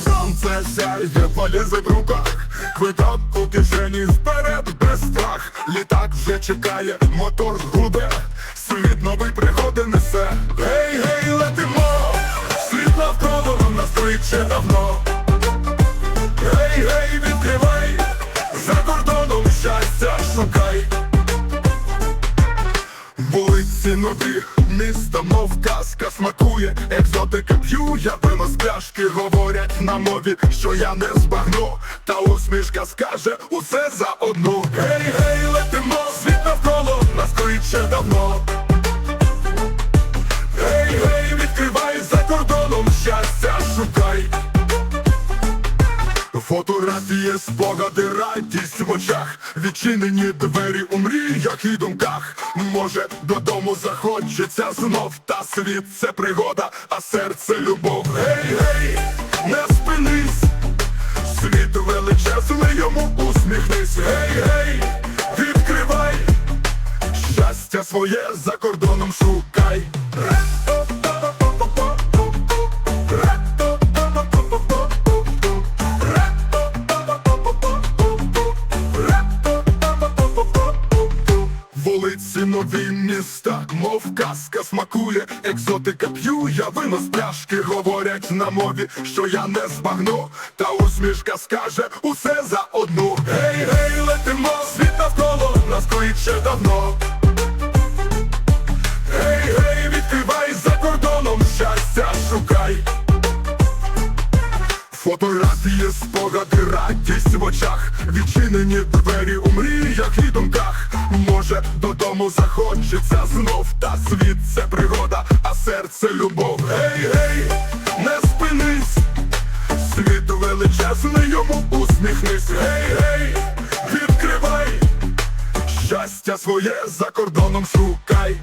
Сонце в руках. Квиток у кишені вперед без страх. Літак вже чекає, мотор гуде. Світ новий пригоди несе. Гей, гей, летимо. Світ навколо нас ще давно нові, міста, мов казка смакує, екзотика п'ю, я пиво з пляшки. Говорять на мові, що я не збагну, та усмішка скаже усе за одну. Гей, гей, Фотографії, спогади, радість в очах, відчинені двері у мріях і думках. Може, додому захочеться знов, та світ це пригода, а серце любов. Гей, гей, не спинись, світ величезний, йому усміхнись. Гей, гей, відкривай, щастя своє за кордоном шукай. Нові мов казка смакує, екзотика п'ю, я вино з пляшки говорять на мові, що я не збагну, та усмішка скаже усе за одну. Гей, гей, летимо, світ навколо нас стоїть ще давно. Гей, гей, відкривай за кордоном щастя шукай. Фотографії, спогади, радість в очах, відчинені двері додому захочеться знов, та світ це пригода, а серце любов. Гей, гей, не спинись, світ величезний, йому усміхнись. Гей, гей, відкривай, щастя своє за кордоном шукай.